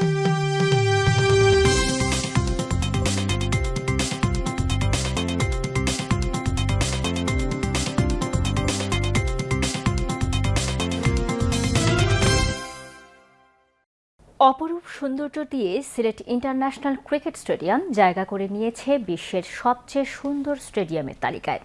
thank you অপরূপ সৌন্দর্য দিয়ে সিলেট ইন্টারন্যাশনাল ক্রিকেট স্টেডিয়াম জায়গা করে নিয়েছে বিশ্বের সবচেয়ে সুন্দর স্টেডিয়ামের তালিকায়।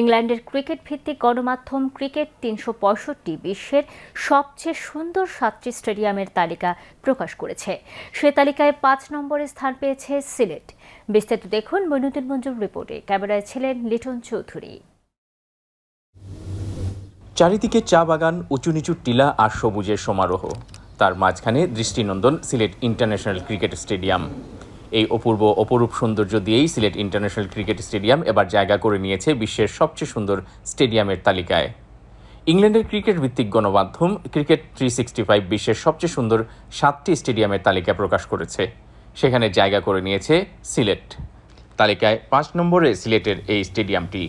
ইংল্যান্ডের ক্রিকেট ভিত্তিক গণমাধ্যম ক্রিকেট তিনশো পঁয়ষট্টি বিশ্বের সবচেয়ে সুন্দর সাতটি স্টেডিয়ামের তালিকা প্রকাশ করেছে। সে তালিকায় পাঁচ নম্বরে স্থান পেয়েছে সিলেট। বিস্তারিত দেখুন মইনুদ্দিন মঞ্জুর রিপোর্টে। ক্যামেরায় ছিলেন লিটন চৌধুরী। চারিদিকে চা বাগান, উঁচু নিচু টিলা আর সবুজের সমারোহ। তার মাঝখানে দৃষ্টিনন্দন সিলেট ইন্টারন্যাশনাল ক্রিকেট স্টেডিয়াম। এই অপূর্ব, অপরূপ সৌন্দর্য দিয়েই সিলেট ইন্টারন্যাশনাল ক্রিকেট স্টেডিয়াম এবার জায়গা করে নিয়েছে বিশ্বের সবচেয়ে সুন্দর স্টেডিয়ামের তালিকায়। ইংল্যান্ডের ক্রিকেট ভিত্তিক গণমাধ্যম ক্রিকেট থ্রি সিক্সটি ফাইভ বিশ্বের সবচেয়ে সুন্দর সাতটি স্টেডিয়ামের তালিকা প্রকাশ করেছে। সেখানে জায়গা করে নিয়েছে সিলেট। তালিকায় পাঁচ নম্বরে সিলেটের এই স্টেডিয়ামটি।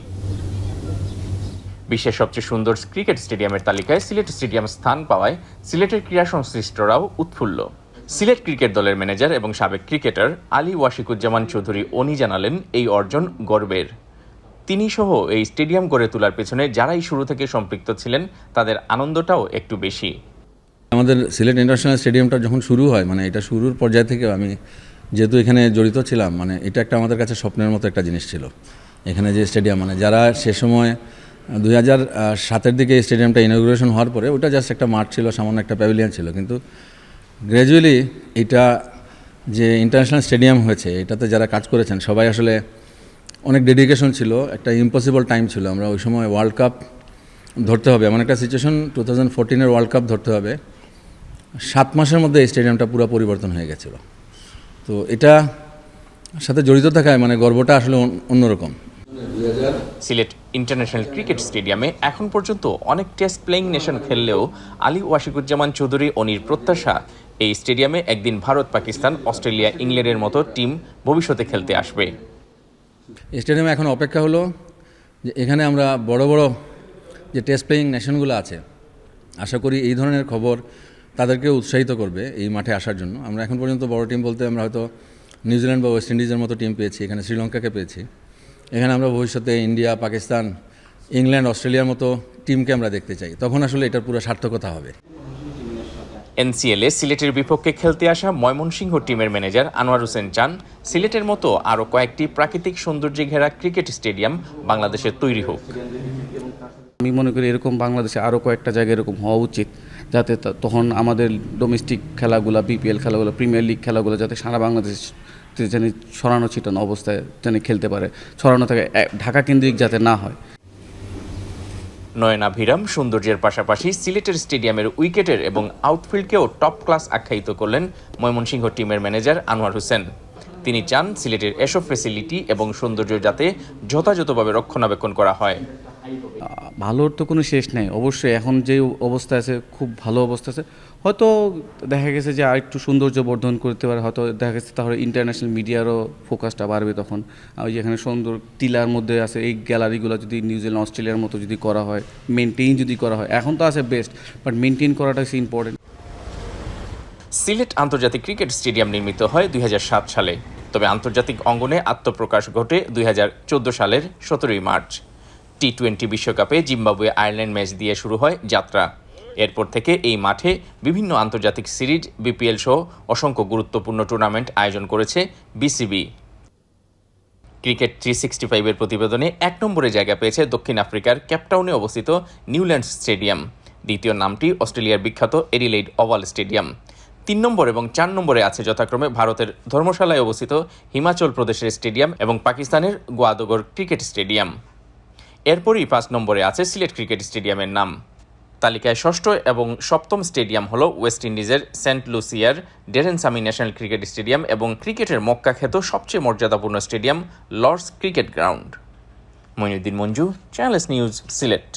বিশ্বের সবচেয়ে সুন্দর ক্রিকেট স্টেডিয়ামের তালিকায় সিলেট স্টেডিয়াম স্থান পাওয়ায় সিলেটের ক্রীড়া সংশ্লিষ্টরাও উৎফুল্ল। সিলেট ক্রিকেট দলের ম্যানেজার এবং সাবেক ক্রিকেটার আলী ওয়াশিকুজ্জামান চৌধুরী অনি জানালেন, এই অর্জন গর্বের। তিনি সহ এই স্টেডিয়াম গড়ে তোলার পেছনে যারাই শুরু থেকে সম্পৃক্ত ছিলেন, তাদের আনন্দটাও একটু বেশি। আমাদের সিলেট ইন্টারন্যাশনাল স্টেডিয়ামটা যখন শুরু হয় মানে এটা শুরুর পর্যায় থেকে আমি যেহেতু এখানে জড়িত ছিলাম মানে এটা একটা আমাদের কাছে স্বপ্নের মতো একটা জিনিস ছিল। এখানে যে স্টেডিয়াম মানে যারা সে সময় দুই হাজার সাতের দিকে স্টেডিয়ামটা ইনগ্রেশন হওয়ার পরে ওটা জাস্ট একটা মাঠ ছিল, সামান্য একটা প্যাভিলিয়ন ছিল। কিন্তু গ্র্যাজুয়ালি এটা যে ইন্টারন্যাশনাল স্টেডিয়াম হয়েছে, এটাতে যারা কাজ করেছেন, সবাই আসলে অনেক ডেডিকেশন ছিল, একটা ইম্পসিবল টাইম ছিল। আমরা ওই সময় ওয়ার্ল্ড কাপ ধরতে হবে, এমন একটা সিচুয়েশন টু থাউজেন্ড ফোরটিনের ওয়ার্ল্ড কাপ ধরতে হবে। সাত মাসের মধ্যে এই স্টেডিয়ামটা পুরো পরিবর্তন হয়ে গেছিল। তো এটা সাথে জড়িত থাকায় মানে গর্বটা আসলে অন্যরকম। সিলেট ইন্টারন্যাশনাল ক্রিকেট স্টেডিয়ামে এখন পর্যন্ত অনেক টেস্ট প্লেইং নেশন খেললেও আলী ওয়াশিকুজ্জামান চৌধুরী অনির প্রত্যাশা এই স্টেডিয়ামে একদিন ভারত পাকিস্তান অস্ট্রেলিয়া ইংল্যান্ডের মতো টিম ভবিষ্যতে খেলতে আসবে। স্টেডিয়ামে এখন অপেক্ষা হলো যে এখানে আমরা বড় বড় যে টেস্ট প্লেয়িং নেশনগুলো আছে আশা করি এই ধরনের খবর তাদেরকে উৎসাহিত করবে এই মাঠে আসার জন্য। আমরা এখন পর্যন্ত বড় টিম বলতে আমরা হয়তো নিউজিল্যান্ড বা ওয়েস্ট ইন্ডিজের মতো টিম পেয়েছি এখানে শ্রীলঙ্কাকে পেয়েছি। এখানে আমরা ভবিষ্যতে ইন্ডিয়া পাকিস্তান ইংল্যান্ড অস্ট্রেলিয়ার মতো টিমকে আমরা দেখতে চাই। তখন আসলে এটার পুরো সার্থকতা হবে। এনসিএলে সিলেটের বিপক্ষে খেলতে আসা ময়মনসিংহ টিমের ম্যানেজার আনোয়ার হোসেন চান। সিলেটের মতো আরও কয়েকটি প্রাকৃতিক সৌন্দর্যে ঘেরা ক্রিকেট স্টেডিয়াম বাংলাদেশে তৈরি হোক। আমি মনে করি এরকম বাংলাদেশে আরও কয়েকটা জায়গায় এরকম হওয়া উচিত যাতে তা- তখন আমাদের ডোমেস্টিক খেলাগুলো বিপিএল খেলাগুলো প্রিমিয়ার লিগ খেলাগুলো যাতে সারা বাংলাদেশ জানি ছড়ানো ছিটানো অবস্থায় যেন খেলতে পারে। ছড়ানো থাকে ঢাকা কেন্দ্রিক যাতে না হয়। নয়নাভিরাম সৌন্দর্যের পাশাপাশি সিলেটের স্টেডিয়ামের উইকেটের এবং আউটফিল্ডকেও টপ ক্লাস আখ্যায়িত করলেন ময়মনসিংহ টিমের ম্যানেজার আনোয়ার হোসেন। তিনি চান সিলেটের এসব ফেসিলিটি এবং সৌন্দর্য যাতে যথাযথভাবে রক্ষণাবেক্ষণ করা হয়। ভালোর তো কোনো শেষ নাই। অবশ্যই এখন যে অবস্থা আছে, খুব ভালো অবস্থা আছে। হয়তো দেখা গেছে যে আরেকটু সৌন্দর্য বর্ধন করতে পারে, হয়তো দেখা গেছে তাহলে ইন্টারন্যাশনাল মিডিয়ারও ফোকাসটা বাড়বে তখন। ওই যেখানে সুন্দর টিলার মধ্যে আছে, এই গ্যালারিগুলো যদি নিউজিল্যান্ড অস্ট্রেলিয়ার মতো যদি করা হয় মেনটেন যদি করা হয়, এখন তো আছে বেস্ট বাট মেনটেন করাটা ইজ ইম্পর্টেন্ট সিলেট আন্তর্জাতিক ক্রিকেট স্টেডিয়াম নির্মিত হয় দুই হাজার সাত সালে। তবে আন্তর্জাতিক অঙ্গনে আত্মপ্রকাশ ঘটে দুই হাজার চোদ্দ সালের সতেরোই মার্চ। টি টোয়েন্টি বিশ্বকাপে জিম্বাবুয়ে আয়ারল্যান্ড ম্যাচ দিয়ে শুরু হয় যাত্রা। এরপর থেকে এই মাঠে বিভিন্ন আন্তর্জাতিক সিরিজ, বিপিএল সহ অসংখ্য গুরুত্বপূর্ণ টুর্নামেন্ট আয়োজন করেছে বিসিবি। ক্রিকেট থ্রি সিক্সটি ফাইভের প্রতিবেদনে এক নম্বরে জায়গা পেয়েছে দক্ষিণ আফ্রিকার ক্যাপটাউনে অবস্থিত নিউল্যান্ড স্টেডিয়াম। দ্বিতীয় নামটি অস্ট্রেলিয়ার বিখ্যাত এডিলেইড ওভাল স্টেডিয়াম। তিন নম্বর এবং চার নম্বরে আছে যথাক্রমে ভারতের ধর্মশালায় অবস্থিত হিমাচল প্রদেশের স্টেডিয়াম এবং পাকিস্তানের গোয়াদগর ক্রিকেট স্টেডিয়াম। এরপরই পাঁচ নম্বরে আছে সিলেট ক্রিকেট স্টেডিয়ামের নাম। তালিকায় ষষ্ঠ এবং সপ্তম স্টেডিয়াম হল ওয়েস্ট ইন্ডিজের saint লুসিয়ার, Daren Sammy national cricket stadium এবং ক্রিকেটের মক্কা খ্যাত সবচেয়ে মর্যাদাপূর্ণ stadium Lord's cricket ground. Moinuddin Manju Channel S news, Sylhet.